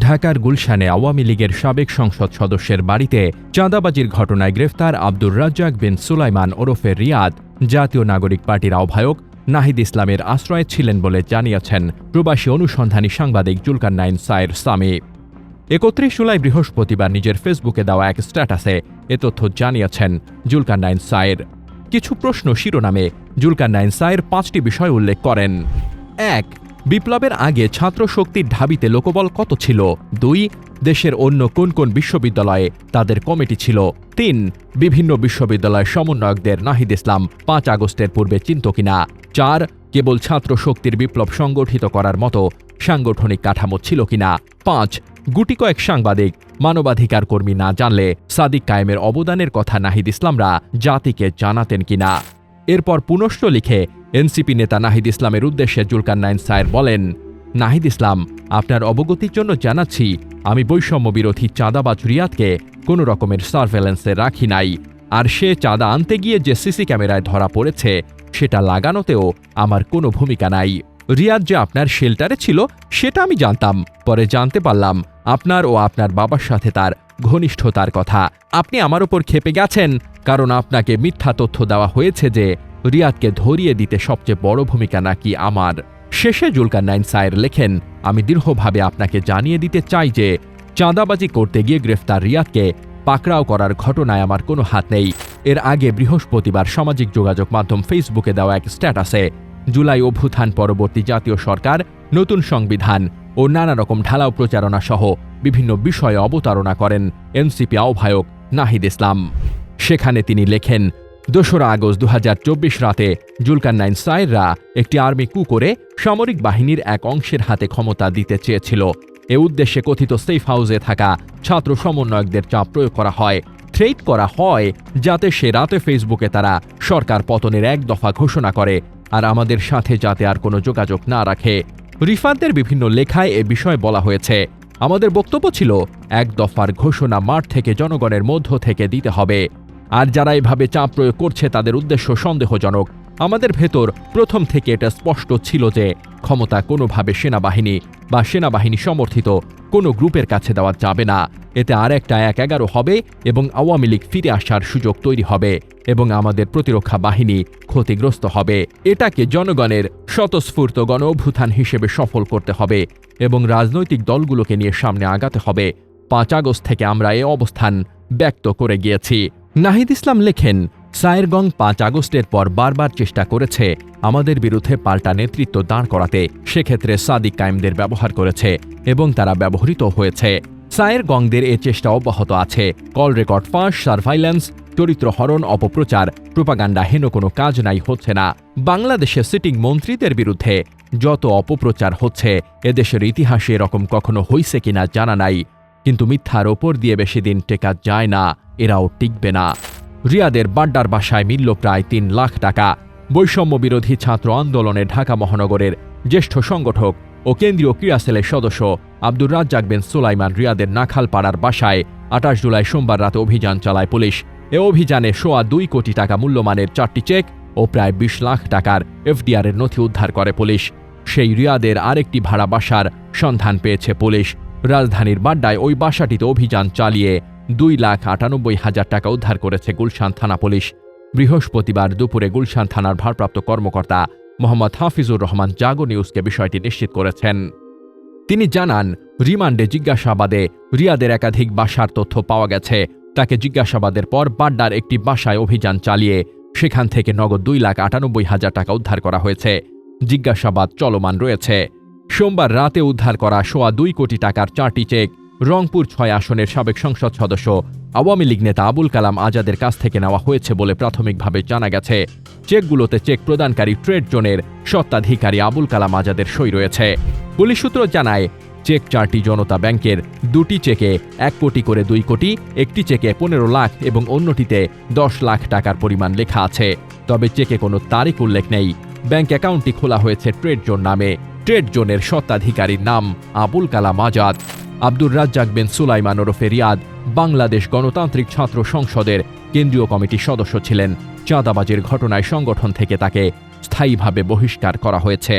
ঢাকার গুলশানে আওয়ামী লীগের সাবেক সংসদ সদস্যের বাড়িতে চাঁদাবাজির ঘটনায় গ্রেফতার আব্দুর রাজ্জাক বিন সুলাইমান ওরফে রিয়াদ, জাতীয় নাগরিক পার্টির আহ্বায়ক নাহিদ ইসলামের আশ্রয়ে ছিলেন বলে জানিয়েছেন প্রবাসী অনুসন্ধানী সাংবাদিক জুলকার নাইন সায়ের সামি একত্রিশ জুলাই বৃহস্পতিবার নিজের ফেসবুকে দেওয়া এক স্ট্যাটাসে এ তথ্য জানিয়েছেন জুলকার নাইন সায়ের। কিছু প্রশ্ন শিরোনামে জুলকার নাইন সায়ের পাঁচটি বিষয় উল্লেখ করেন। এক বিপ্লবের আগে ছাত্র শক্তির ঢাবিতে লোকবল কত ছিল? দুই, দেশের অন্য কোন কোন বিশ্ববিদ্যালয়ে তাদের কমিটি ছিল? তিন, বিভিন্ন বিশ্ববিদ্যালয় সমন্বয়কদের নাহিদ ইসলাম পাঁচ আগস্টের পূর্বে চিন্ত কিনা? চার, কেবল ছাত্র শক্তির বিপ্লব সংগঠিত করার মতো সাংগঠনিক কাঠামো ছিল কিনা? পাঁচ, গুটি কয়েক সাংবাদিক, মানবাধিকার কর্মী না জানলে সাদিক কায়েমের অবদানের কথা নাহিদ ইসলামরা জাতিকে জানাতেন কিনা? এরপর পুনশ্চ লিখে এনসিপি নেতা নাহিদ ইসলামের উদ্দেশ্যে জুলকার নাইন সায়ের বলেন, নাহিদ ইসলাম, আপনার অবগতির জন্য জানাচ্ছি, আমি বৈষম্য বিরোধী চাঁদাবাজ রিয়াদকে কোনো রকমের সার্ভেলেন্সে রাখি নাই। আর সে চাঁদা আনতে গিয়ে যে সিসি ক্যামেরায় ধরা পড়েছে, সেটা লাগানোতেও আমার কোনো ভূমিকা নাই। রিয়াদ যে আপনার শেল্টারে ছিল, সেটা আমি জানতাম। পরে জানতে পারলাম, আপনার ও আপনার বাবার সাথে তার ঘনিষ্ঠতার কথা। আপনি আমার ওপর খেপে গেছেন, কারণ আপনাকে মিথ্যা তথ্য দেওয়া হয়েছে যে রিয়াদকে ধরিয়ে দিতে সবচেয়ে বড় ভূমিকা নাকি আমার। শেষে জুলকার নাইন সায়ের লেখেন, আমি দৃঢ়ভাবে আপনাকে জানিয়ে দিতে চাই যে, চাঁদাবাজি করতে গিয়ে গ্রেফতার রিয়াদকে পাকড়াও করার ঘটনায় আমার কোনো হাত নেই। এর আগে বৃহস্পতিবার সামাজিক যোগাযোগ মাধ্যম ফেসবুকে দেওয়া এক স্ট্যাটাসে, জুলাই অভ্যুত্থান পরবর্তী জাতীয় সরকার, নতুন সংবিধান ও নানা রকম ঢালাও প্রচারণা সহ বিভিন্ন বিষয়ে অবতারণা করেন এনসিপি আহ্বায়ক নাহিদ ইসলাম। সেখানে তিনি লেখেন দোসরা আগস্ট দু হাজার চব্বিশ রাতে জুলকান্নাইন সাইররা একটি আর্মি কু করে সামরিক বাহিনীর এক অংশের হাতে ক্ষমতা দিতে চেয়েছিল। এ উদ্দেশ্যে কথিত সেফ হাউসে থাকা ছাত্র সমন্বয়কদের চাপ প্রয়োগ করা হয়, থ্রেট করা হয় যাতে সে রাতে ফেসবুকে তারা সরকার পতনের এক দফা ঘোষণা করে আর আমাদের সাথে যাতে আর কোনো যোগাযোগ না রাখে। রিফাতদের বিভিন্ন লেখায় এ বিষয়ে বলা হয়েছে, আমাদের বক্তব্য ছিল, এক দফার ঘোষণা মাঠ থেকে জনগণের মধ্য থেকে দিতে হবে। আর যারা এভাবে চাপ প্রয়োগ করছে, তাদের উদ্দেশ্য সন্দেহজনক। আমাদের ভেতর প্রথম থেকে এটা স্পষ্ট ছিল যে, ক্ষমতা কোনোভাবে সেনাবাহিনী বা সেনাবাহিনী সমর্থিত কোনো গ্রুপের কাছে দেওয়া যাবে না। এতে আর একটা এক এগারো হবে এবং আওয়ামী লীগ ফিরে আসার সুযোগ তৈরি হবে এবং আমাদের প্রতিরক্ষা বাহিনী ক্ষতিগ্রস্ত হবে। এটাকে জনগণের স্বতঃস্ফূর্ত গণ অভ্যুত্থান হিসেবে সফল করতে হবে এবং রাজনৈতিক দলগুলোকে নিয়ে সামনে আগাতে হবে। পাঁচ আগস্ট থেকে আমরা এ অবস্থান ব্যক্ত করে গিয়েছি। নাহিদ ইসলাম লেখেন, সায়েরগং পাঁচ আগস্টের পর বারবার চেষ্টা করেছে আমাদের বিরুদ্ধে পাল্টা নেতৃত্ব দাঁড় করাতে। সেক্ষেত্রে সাদিক কায়েমদের ব্যবহার করেছে এবং তারা ব্যবহৃত হয়েছে। সায়ের গংদের এ চেষ্টা অব্যাহত আছে। কল রেকর্ড ফাঁস, সার্ভাইলেন্স, চরিত্র হরণ, অপপ্রচার প্রোপাগান্ডা হেন কোনো কাজ নাই হচ্ছে না। বাংলাদেশে সিটিং মন্ত্রীদের বিরুদ্ধে যত অপপ্রচার হচ্ছে, এদেশের ইতিহাসে এরকম কখনো হইছে কিনা জানা নাই। কিন্তু মিথ্যার ওপর দিয়ে বেশি দিন টেকা যায় না, এরাও টিকবে না। রিয়াদের বাড্ডার বাসায় মিলল প্রায় তিন লাখ টাকা। বৈষম্য বিরোধী ছাত্র আন্দোলনে ঢাকা মহানগরের জ্যেষ্ঠ সংগঠক ও কেন্দ্রীয় ক্রীড়া সেলের সদস্য আব্দুর রাজ্জাক বিন সুলাইমান রিয়াদের নাখালপাড়ার বাসায় আঠাশ জুলাই সোমবার রাতে অভিযান চালায় পুলিশ। এ অভিযানে সোয়া দুই কোটি টাকা মূল্যমানের চারটি চেক ও প্রায় বিশ লাখ টাকার এফডিআর এর নথি উদ্ধার করে পুলিশ। সেই রিয়াদের আরেকটি ভাড়া বাসার সন্ধান পেয়েছে পুলিশ। রাজধানীর বাড্ডায় ওই বাসাটিতে অভিযান চালিয়ে দুই লাখ আটানব্বই হাজার টাকা উদ্ধার করেছে গুলশান থানা পুলিশ। বৃহস্পতিবার দুপুরে গুলশান থানার ভারপ্রাপ্ত কর্মকর্তা মোহাম্মদ হাফিজুর রহমান জাগো নিউজকে বিষয়টি নিশ্চিত করেছেন। তিনি জানান, রিমান্ডে জিজ্ঞাসাবাদে রিয়াদের একাধিক বাসার তথ্য পাওয়া গেছে। তাকে জিজ্ঞাসাবাদের পর বাড্ডার একটি বাসায় অভিযান চালিয়ে সেখান থেকে নগদ দুই লাখ আটানব্বই হাজার টাকা উদ্ধার করা হয়েছে। জিজ্ঞাসাবাদ চলমান রয়েছে। সোমবার রাতে উদ্ধার করা সোয়া দুই কোটি টাকার চারটি চেক রংপুর ছয় আসনের সাবেক সংসদ সদস্য, আওয়ামী লীগ নেতা আবুল কালাম আজাদের কাছ থেকে নেওয়া হয়েছে বলে প্রাথমিকভাবে জানা গেছে। চেকগুলোতে চেক প্রদানকারী ট্রেড জোনের স্বত্বাধিকারী আবুল কালাম আজাদের সই রয়েছে। পুলিশ সূত্র জানায়, চেক চারটি জনতা ব্যাংকের দুটি চেকে এক কোটি করে দুই কোটি, একটি চেকে পনেরো লাখ এবং অন্যটিতে দশ লাখ টাকার পরিমাণ লেখা আছে। তবে চেকে কোনো তারিখ উল্লেখ নেই। ব্যাংক অ্যাকাউন্টটি খোলা হয়েছে ট্রেড জোন নামে। ট্রেড জোনের স্বত্বাধিকারীর নাম আবুল কালাম আজাদ। আব্দুর রাজ্জাক বিন সুলাইমান ওরফে রিয়াদ, বাংলাদেশ গণতান্ত্রিক ছাত্র সংসদের কেন্দ্রীয় কমিটির সদস্য ছিলেন। চাঁদাবাজির ঘটনায় সংগঠন থেকে তাকে স্থায়ীভাবে বহিষ্কার করা হয়েছে।